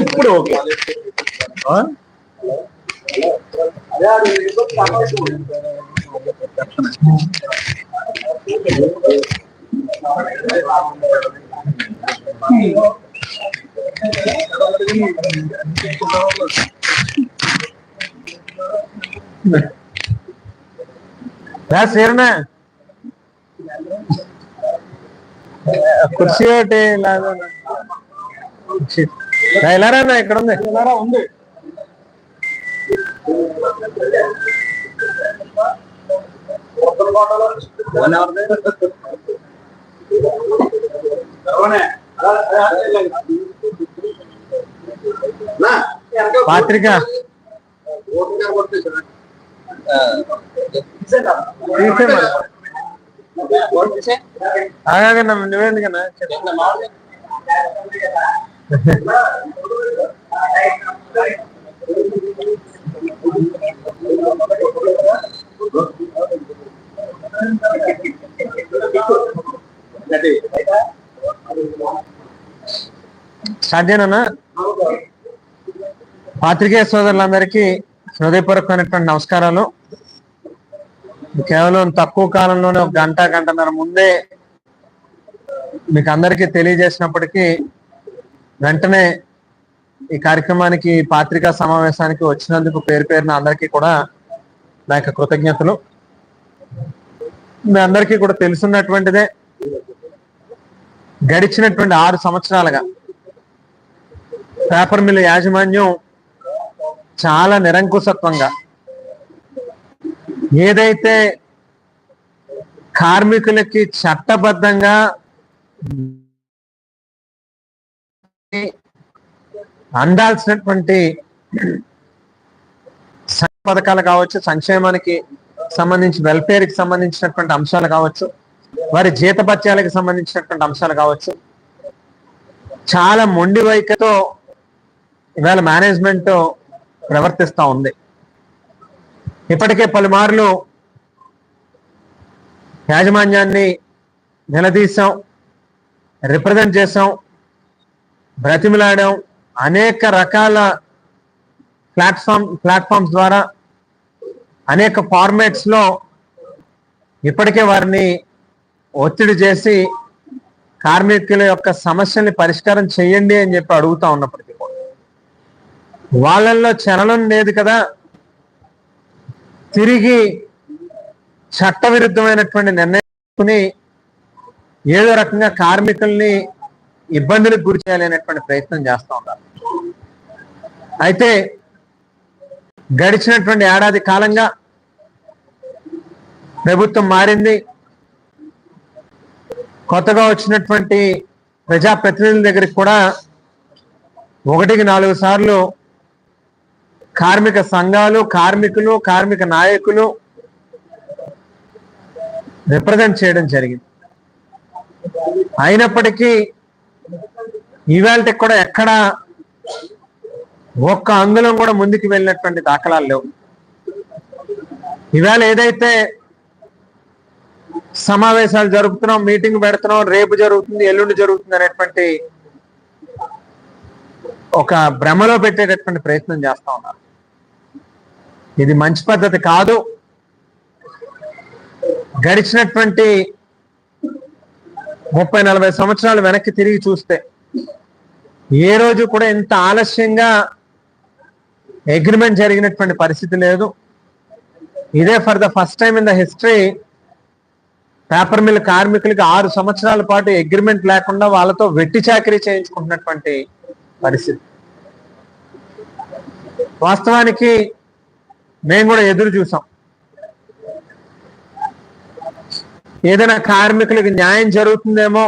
ఇప్పుడు ఓకే ఆ? రా సేరనా కుర్చీ ఒకటి లాగా కుర్చీ. రా, ఇలా రా అన్న, ఇక్కడ ఉంది ఉంది పాత్రిక ఆగాగన్నా నువ్వేందుకన్నా చెప్పు. పాత్రికేయ సోదరులందరికీ హృదయపూర్వకమైనటువంటి నమస్కారాలు కేవలం తక్కువ కాలంలోనే ఒక గంట గంటన్నర ముందే మీకు అందరికీ తెలియజేసినప్పటికీ వెంటనే ఈ కార్యక్రమానికి పాత్రికా సమావేశానికి వచ్చినందుకు పేరు పేరున అందరికీ కూడా నా యొక్క కృతజ్ఞతలు. మీ అందరికీ కూడా తెలుసున్నటువంటిదే గడిచినటువంటి ఆరు సంవత్సరాలుగా పేపర్ మిల్ యాజమాన్యం చాలా నిరంకుశత్వంగా ఏదైతే కార్మికులకి చట్టబద్ధంగా అందాల్సినటువంటి పథకాలు కావచ్చు సంక్షేమానికి సంబంధించి వెల్ఫేర్కి సంబంధించినటువంటి అంశాలు కావచ్చు వారి జీతపత్యాలకు సంబంధించినటువంటి అంశాలు కావచ్చు చాలా మొండి వైఖతో ఇవాళ మేనేజ్మెంట్ ప్రవర్తిస్తూ ఉంది. ఇప్పటికే పలుమార్లు యాజమాన్యాన్ని నిలదీశాం రిప్రజెంట్ చేసాం బ్రతిమిలాడాం అనేక రకాల ప్లాట్ఫామ్ ప్లాట్ఫామ్స్ ద్వారా అనేక ఫార్మాట్స్లో ఇప్పటికే వారిని ఒత్తిడి చేసి కార్మికుల యొక్క సమస్యల్ని పరిష్కారం చేయండి అని చెప్పి అడుగుతా ఉన్నప్పటికీ కూడా. వాళ్ళల్లో చలనం లేదు కదా. తిరిగి చట్టవిరుద్ధమైనటువంటి నిర్ణయం ఏదో రకంగా కార్మికుల్ని ఇబ్బందులకు గురి చేయాలనేటువంటి ప్రయత్నం చేస్తూ ఉన్నారు. అయితే గడిచినటువంటి ఏడాది కాలంగా ప్రభుత్వం మారింది. కొత్తగా వచ్చినటువంటి ప్రజాప్రతినిధుల దగ్గరికి కూడా ఒకటికి నాలుగు సార్లు కార్మిక సంఘాలు కార్మికులు కార్మిక నాయకులు రిప్రజెంట్ చేయడం జరిగింది. అయినప్పటికీ ఇవాళ కూడా ఎక్కడ ఒక్క అందులో కూడా ముందుకు వెళ్ళినటువంటి దాఖలాలు లేవు. ఇవాళ ఏదైతే సమావేశాలు జరుపుతున్నాం మీటింగ్ పెడుతున్నాం రేపు జరుగుతుంది ఎల్లుండి జరుగుతుంది అనేటువంటి ఒక భ్రమలో పెట్టేటటువంటి ప్రయత్నం చేస్తా ఉన్నారు. ఇది మంచి పద్ధతి కాదు. గడిచినటువంటి ముప్పై నలభై సంవత్సరాలు వెనక్కి తిరిగి చూస్తే ఏ రోజు కూడా ఇంత ఆలస్యంగా అగ్రిమెంట్ జరిగినటువంటి పరిస్థితి లేదు. ఇదే for the first time in the history paper mill కార్మికులకి ఆరు సంవత్సరాల పాటు అగ్రిమెంట్ లేకుండా వాళ్ళతో వెట్టి చాకరీ చేయించుకుంటున్నటువంటి పరిస్థితి. వాస్తవానికి మేము కూడా ఎదురు చూసాం. ఏదైనా కార్మికులకు న్యాయం జరుగుతుందేమో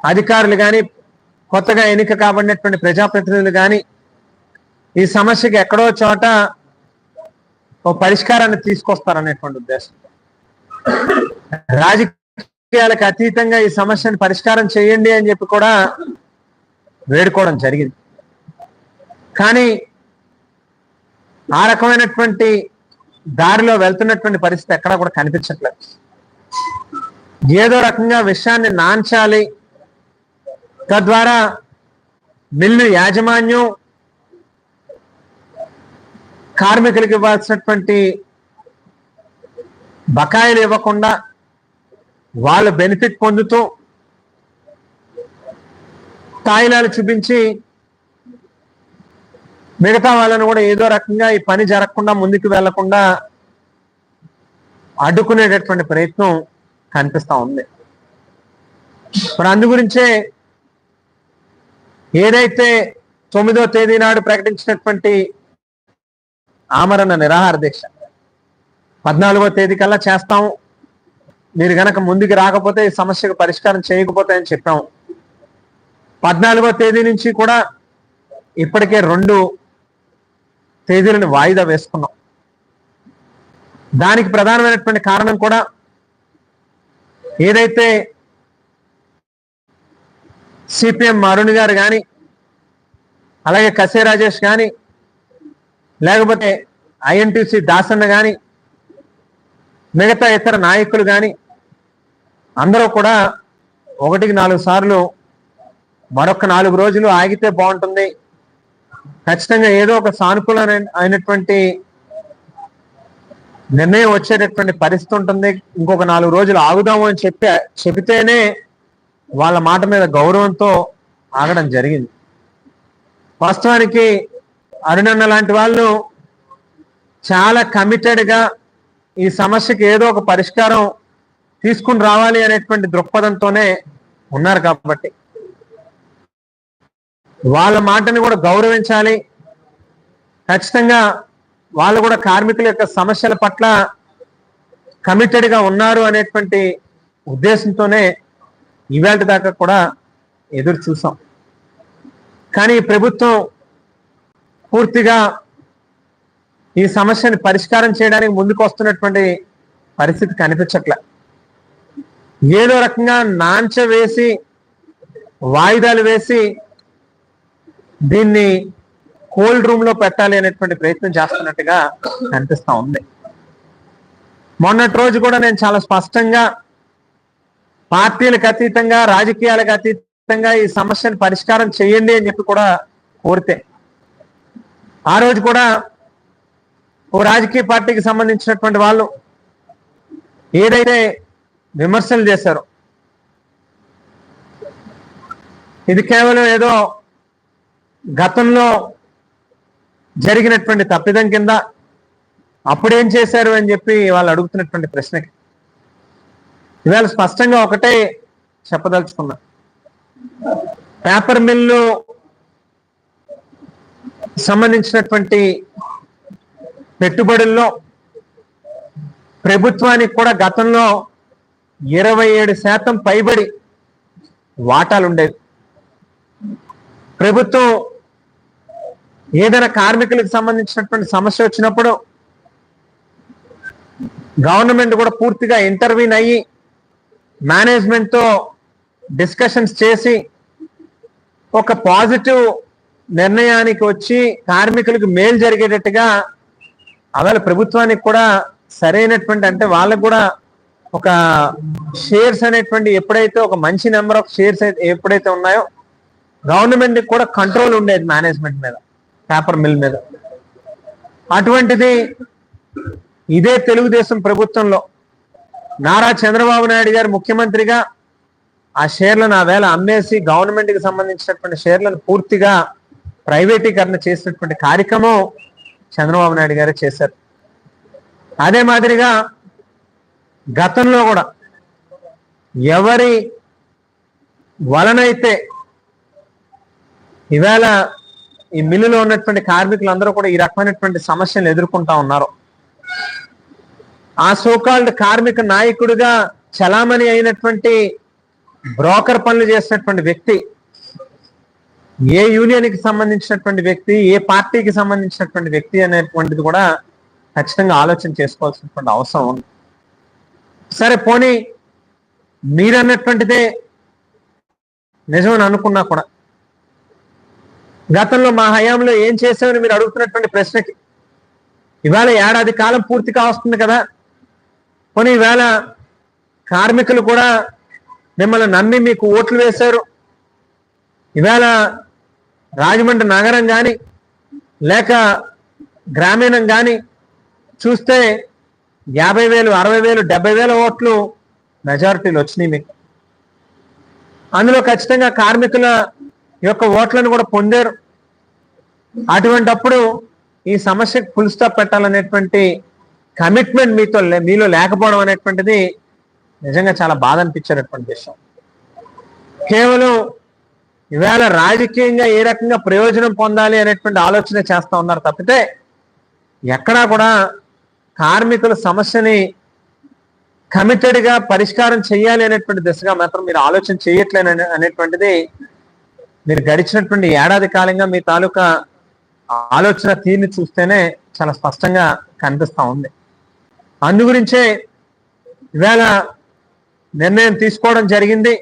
అధికారులు కానీ కొత్తగా ఎన్నిక కాబడినటువంటి ప్రజాప్రతినిధులు కానీ ఈ సమస్యకి ఎక్కడో చోట ఓ పరిష్కారాన్ని తీసుకొస్తారనేటువంటి ఉద్దేశం. రాజకీయాలకు అతీతంగా ఈ సమస్యను పరిష్కారం చేయండి అని చెప్పి కూడా వేడుకోవడం జరిగింది. కానీ ఆ రకమైనటువంటి దారిలో వెళ్తున్నటువంటి పరిస్థితి ఎక్కడా కూడా కనిపించట్లేదు. ఏదో రకంగా విషయాన్ని నాంచాలి. తద్వారా మిల్లు యాజమాన్యం కార్మికులకు ఇవ్వాల్సినటువంటి బకాయిలు ఇవ్వకుండా వాళ్ళు బెనిఫిట్ పొందుతూ తాయిలాలు చూపించి మిగతా వాళ్ళని కూడా ఏదో రకంగా ఈ పని జరగకుండా ముందుకు వెళ్ళకుండా అడ్డుకునేటటువంటి ప్రయత్నం కనిపిస్తా ఉంది. మరి అందు గురించే ఏదైతే తొమ్మిదో తేదీ నాడు ప్రకటించినటువంటి ఆమరణ నిరాహార దీక్ష పద్నాలుగో తేదీ కల్లా చేస్తాం. మీరు గనక ముందుకు రాకపోతే ఈ సమస్యకు పరిష్కారం చేయకపోతే అని చెప్పాము పద్నాలుగో తేదీ నుంచి కూడా ఇప్పటికే రెండు తేదీలను వాయిదా వేసుకున్నాం. దానికి ప్రధానమైనటువంటి కారణం కూడా ఏదైతే సిపిఎం అరుణ్ గారు కానీ అలాగే కసే రాజేష్ కానీ లేకపోతే ఐఎన్టీసీ దాసన్న కానీ మిగతా ఇతర నాయకులు కానీ అందరూ కూడా ఒకటికి నాలుగు సార్లు మరొక నాలుగు రోజులు ఆగితే బాగుంటుంది. ఖచ్చితంగా ఏదో ఒక సానుకూల అయినటువంటి నిర్ణయం వచ్చేటటువంటి పరిస్థితి ఉంటుంది. ఇంకొక నాలుగు రోజులు ఆగుదాము అని చెప్పి చెబితేనే వాళ్ళ మాట మీద గౌరవంతో ఆగడం జరిగింది. వాస్తవానికి అరుణన్న లాంటి వాళ్ళు చాలా కమిటెడ్గా ఈ సమస్యకి ఏదో ఒక పరిష్కారం తీసుకుని రావాలి అనేటువంటి దృక్పథంతోనే ఉన్నారు కాబట్టి. వాళ్ళ మాటని కూడా గౌరవించాలి. ఖచ్చితంగా వాళ్ళు కూడా కార్మికుల యొక్క సమస్యల పట్ల కమిటెడ్గా ఉన్నారు అనేటువంటి ఉద్దేశంతోనే ఇవాళ దాకా కూడా ఎదురు చూసాం. కానీ ప్రభుత్వం పూర్తిగా ఈ సమస్యని పరిష్కారం చేయడానికి ముందుకు వస్తున్నటువంటి పరిస్థితి కనిపించట్లే. ఏదో రకంగా నాంచ వేసి వాయిదాలు వేసి దీన్ని కోల్డ్ రూమ్లో పెట్టాలి అనేటువంటి ప్రయత్నం చేస్తున్నట్టుగా కనిపిస్తా ఉంది. మొన్నటి రోజు కూడా నేను చాలా స్పష్టంగా పార్టీలకు అతీతంగా రాజకీయాలకు అతీతంగా ఈ సమస్యను పరిష్కారం చేయండి అని చెప్పి కూడా కోరితే. ఆ రోజు కూడా ఓ రాజకీయ పార్టీకి సంబంధించినటువంటి వాళ్ళు ఏదైతే విమర్శలు చేశారో ఇది కేవలం ఏదో గతంలో జరిగినటువంటి తప్పిదం కింద అప్పుడేం చేశారు అని చెప్పి వాళ్ళు అడుగుతున్నటువంటి ప్రశ్నకి. ఇవాళ స్పష్టంగా ఒకటే చెప్పదలుచుకున్నా. పేపర్ మిల్లు సంబంధించినటువంటి పెట్టుబడుల్లో ప్రభుత్వానికి కూడా గతంలో ఇరవై ఏడు శాతం పైబడి వాటాలు ఉండేవి. ప్రభుత్వం ఏదైనా కార్మికులకు సంబంధించినటువంటి సమస్య వచ్చినప్పుడు గవర్నమెంట్ కూడా పూర్తిగా ఇంటర్వ్యూన్ అయ్యి మేనేజ్మెంట్తో డిస్కషన్స్ చేసి ఒక పాజిటివ్ నిర్ణయానికి వచ్చి కార్మికులకు మేలు జరిగేటట్టుగా అవేళ ప్రభుత్వానికి కూడా సరైనటువంటి అంటే వాళ్ళకు కూడా ఒక షేర్స్ అనేటువంటి ఎప్పుడైతే ఒక మంచి నెంబర్ ఆఫ్ షేర్స్ ఎప్పుడైతే ఉన్నాయో గవర్నమెంట్ కూడా కంట్రోల్ ఉండేది మేనేజ్మెంట్ మీద. పేపర్ మిల్ మీద. అటువంటిది ఇదే తెలుగుదేశం ప్రభుత్వంలో. నారా చంద్రబాబు నాయుడు గారు ముఖ్యమంత్రిగా ఆ షేర్లను ఆ వేళ అమ్మేసి గవర్నమెంట్కి సంబంధించినటువంటి షేర్లను పూర్తిగా ప్రైవేటీకరణ చేసినటువంటి కార్యక్రమం చంద్రబాబు నాయుడు గారు చేశారు. అదే మాదిరిగా గతంలో కూడా ఎవరి వలనైతే ఈవేళ ఈ మిల్లులో ఉన్నటువంటి కార్మికులందరూ కూడా ఈ రకమైనటువంటి సమస్యలు ఎదుర్కొంటా ఉన్నారు. ఆ సోకాల్డ్ కార్మిక నాయకుడిగా చలామణి అయినటువంటి బ్రోకర్ పనులు చేసినటువంటి వ్యక్తి ఏ యూనియన్కి సంబంధించినటువంటి వ్యక్తి ఏ పార్టీకి సంబంధించినటువంటి వ్యక్తి అనేటువంటిది కూడా ఖచ్చితంగా ఆలోచన చేసుకోవాల్సినటువంటి అవసరం ఉంది. సరే పోనీ మీరన్నటువంటిదే నిజమని అనుకున్నా కూడా గతంలో మా హయాంలో ఏం చేశామని మీరు అడుగుతున్నటువంటి ప్రశ్నకి. ఇవాళ ఏడాది కాలం పూర్తిగా వస్తుంది కదా. కొని ఈవేళ కార్మికులు కూడా మిమ్మల్ని నమ్మి మీకు ఓట్లు వేశారు. ఈవేళ రాజమండ్రి నగరం కానీ లేక గ్రామీణం కానీ చూస్తే యాభై వేలు అరవై వేలు డెబ్బై వేల ఓట్లు మెజారిటీలు వచ్చినాయి మీకు. అందులో ఖచ్చితంగా కార్మికుల యొక్క ఓట్లను కూడా పొందారు. అటువంటప్పుడు ఈ సమస్యకు ఫుల్ స్టాప్ పెట్టాలనేటువంటి కమిట్మెంట్ మీతో మీలో లేకపోవడం అనేటువంటిది నిజంగా చాలా బాధ అనిపించేటటువంటి విషయం. కేవలం ఇవాళ రాజకీయంగా ఏ రకంగా ప్రయోజనం పొందాలి అనేటువంటి ఆలోచన చేస్తూ ఉన్నారు తప్పితే ఎక్కడా కూడా కార్మికుల సమస్యని కమిటెడ్గా పరిష్కారం చేయాలి అనేటువంటి దిశగా మాత్రం మీరు ఆలోచన చేయట్లేని అనేటువంటిది మీరు గడిచినటువంటి ఏడాది కాలంగా మీ తాలూకా ఆలోచన తీరుని చూస్తేనే చాలా స్పష్టంగా కనిపిస్తూ ఉంది. అందు గురించే ఇవాళ నిర్ణయం తీసుకోవడం జరిగింది.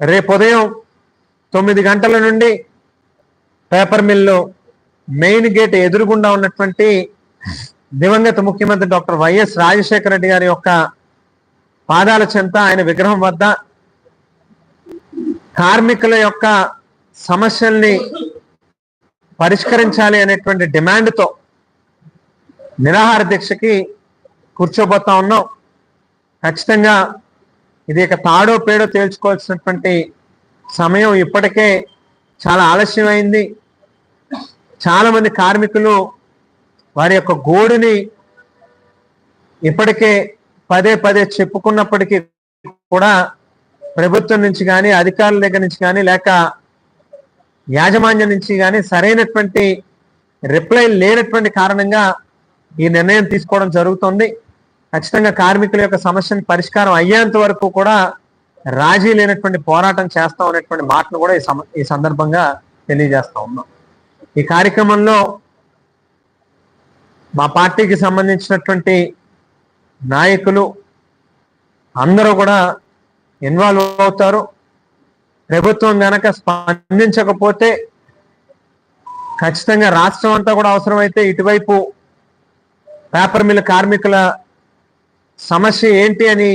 రేపు ఉదయం తొమ్మిది గంటల నుండి పేపర్ మిల్లు మెయిన్ గేట్ ఎదురుగుండా ఉన్నటువంటి దివంగత ముఖ్యమంత్రి డాక్టర్ వైఎస్ రాజశేఖర రెడ్డి గారి యొక్క పాదాల చెంత ఆయన విగ్రహం వద్ద కార్మికుల యొక్క సమస్యల్ని పరిష్కరించాలి అనేటువంటి డిమాండ్తో నిరాహార దీక్షకి కూర్చోబోతా ఉన్నాం. ఖచ్చితంగా ఇది ఇక తాడో పేడో తేల్చుకోవాల్సినటువంటి సమయం ఇప్పటికే చాలా ఆలస్యమైంది. చాలామంది కార్మికులు వారి యొక్క గోడుని ఇప్పటికే పదే పదే చెప్పుకున్నప్పటికీ కూడా ప్రభుత్వం నుంచి కానీ అధికారుల దగ్గర నుంచి కానీ లేక యాజమాన్యం నుంచి కానీ సరైనటువంటి రిప్లై లేనటువంటి కారణంగా ఈ నిర్ణయం తీసుకోవడం జరుగుతుంది. ఖచ్చితంగా కార్మికుల యొక్క సమస్యను పరిష్కారం అయ్యేంత వరకు కూడా రాజీ లేనటువంటి పోరాటం చేస్తాం అనేటువంటి మాటను కూడా ఈ సమ- ఈ సందర్భంగా తెలియజేస్తా ఉన్నాం. ఈ కార్యక్రమంలో మా పార్టీకి సంబంధించినటువంటి నాయకులు అందరూ కూడా ఇన్వాల్వ్ అవుతారు. ప్రభుత్వం గనక స్పందించకపోతే ఖచ్చితంగా రాష్ట్రం అంతా కూడా అవసరమైతే ఇటువైపు పేపర్ మిల్ కార్మికుల సమస్య ఏంటి అని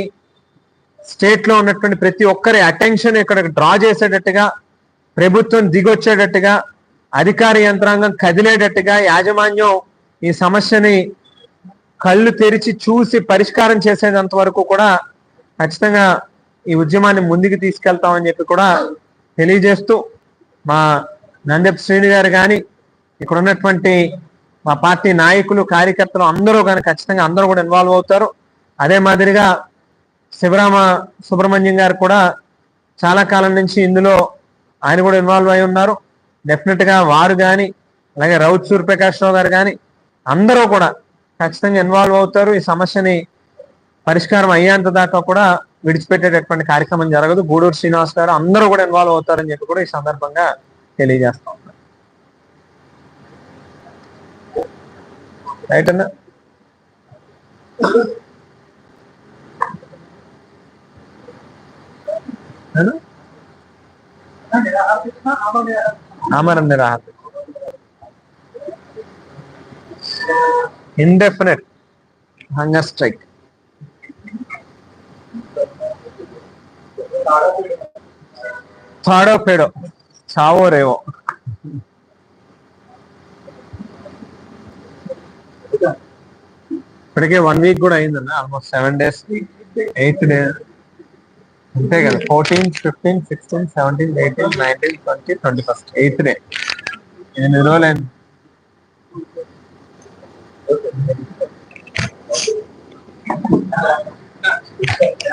స్టేట్లో ఉన్నటువంటి ప్రతి ఒక్కరి అటెన్షన్ ఇక్కడ డ్రా చేసేటట్టుగా ప్రభుత్వం దిగొచ్చేటట్టుగా అధికార యంత్రాంగం కదిలేటట్టుగా యాజమాన్యం ఈ సమస్యని కళ్ళు తెరిచి చూసి పరిష్కారం చేసేంత వరకు కూడా ఖచ్చితంగా ఈ ఉద్యమాన్ని ముందుకు తీసుకెళ్తామని చెప్పి కూడా తెలియజేస్తూ మా నందెప్ శ్రీని గారు కానీ ఇక్కడ ఉన్నటువంటి మా పార్టీ నాయకులు కార్యకర్తలు అందరూ కానీ ఖచ్చితంగా అందరూ కూడా ఇన్వాల్వ్ అవుతారు. అదే మాదిరిగా శివరామ సుబ్రహ్మణ్యం గారు కూడా చాలా కాలం నుంచి ఇందులో ఆయన కూడా ఇన్వాల్వ్ అయి ఉన్నారు. డెఫినెట్గా వారు కానీ అలాగే రౌత్ సూర్యప్రకాష్ రావు గారు కానీ అందరూ కూడా ఖచ్చితంగా ఇన్వాల్వ్ అవుతారు. ఈ సమస్యని పరిష్కారం అయ్యేంత దాకా కూడా విడిచిపెట్టేటటువంటి కార్యక్రమం జరగదు. గూడూరు శ్రీనివాస్ గారు అందరూ కూడా ఇన్వాల్వ్ అవుతారని చెప్పి కూడా ఈ సందర్భంగా తెలియజేస్తా ఉన్నాను రైట్ అన్న? ఆమరణ రాహత్. ఇండెఫినెట్ హంగర్ స్ట్రైక్ థాడో పేడో. చావో రేవో. ఇప్పటికే వన్ వీక్ కూడా అయిందన్న almost seven days eighth day అంతే కదా fourteen fifteen sixteen seventeen eighteen nineteen twenty twenty first eighth day ఎనిమిది రోజులైంది. Yeah.